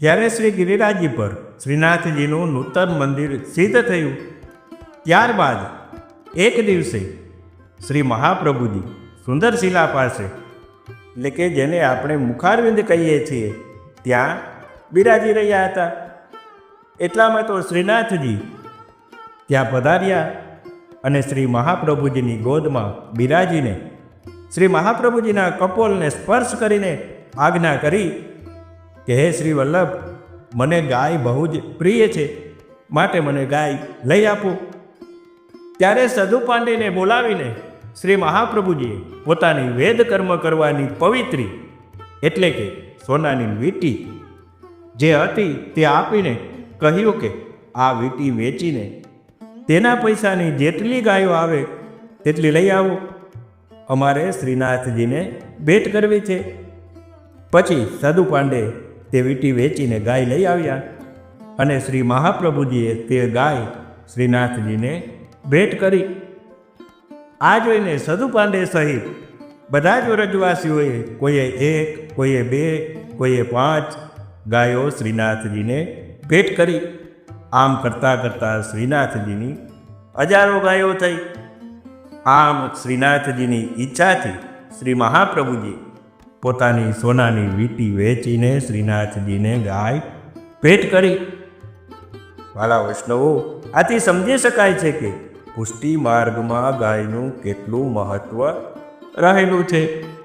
જ્યારે શ્રી ગિરિરાજી પર શ્રીનાથજીનું નૂતન મંદિર સિદ્ધ થયું, ત્યારબાદ એક દિવસે શ્રી મહાપ્રભુજી સુંદરશિલા પાસે, એટલે કે જેને આપણે મુખારવિંદ કહીએ છીએ, ત્યાં બિરાજી રહ્યા હતા. એટલામાં તો શ્રીનાથજી ત્યાં પધાર્યા અને શ્રી મહાપ્રભુજીની ગોદમાં બિરાજીને, શ્રી મહાપ્રભુજીના કપોલને સ્પર્શ કરીને આજ્ઞા કરી કે હે શ્રી વલ્લભ, મને ગાય બહુ જ પ્રિય છે, માટે મને ગાય લઈ આપો. ત્યારે સધુ પાંડેને બોલાવીને શ્રી મહાપ્રભુજીએ પોતાની વેદ કર્મ કરવાની પવિત્રી, એટલે કે સોનાની વીંટી જે હતી તે આપીને કહ્યું કે આ વીંટી વેચીને તેના પૈસાની જેટલી ગાયો આવે તેટલી લઈ આવો. અમારે શ્રીનાથજીને ભેટ કરવી છે. પછી સદુ પાંડે તે વીંટી વેચીને ગાય લઈ આવ્યા અને શ્રી મહાપ્રભુજીએ તે ગાય શ્રીનાથજીને ભેટ કરી. આ જોઈને સધુ પાંડે સહિત બધા જ વ્રજવાસીઓએ કોઈએ એક, કોઈએ બે, કોઈએ પાંચ ગાયો શ્રીનાથજીને ભેટ કરી. આમ કરતાં કરતાં શ્રીનાથજીની હજારો ગાયો થઈ. આમ શ્રીનાથજીની ઈચ્છાથી શ્રી મહાપ્રભુજી પોતાની સોનાની વીંટી વેચીને શ્રીનાથજીને ગાય ભેટ કરી. વાલા વૈષ્ણવો, આથી સમજી શકાય છે કે પુષ્ટિ માર્ગમાં ગાયનું કેટલું મહત્વ રહેલું છે.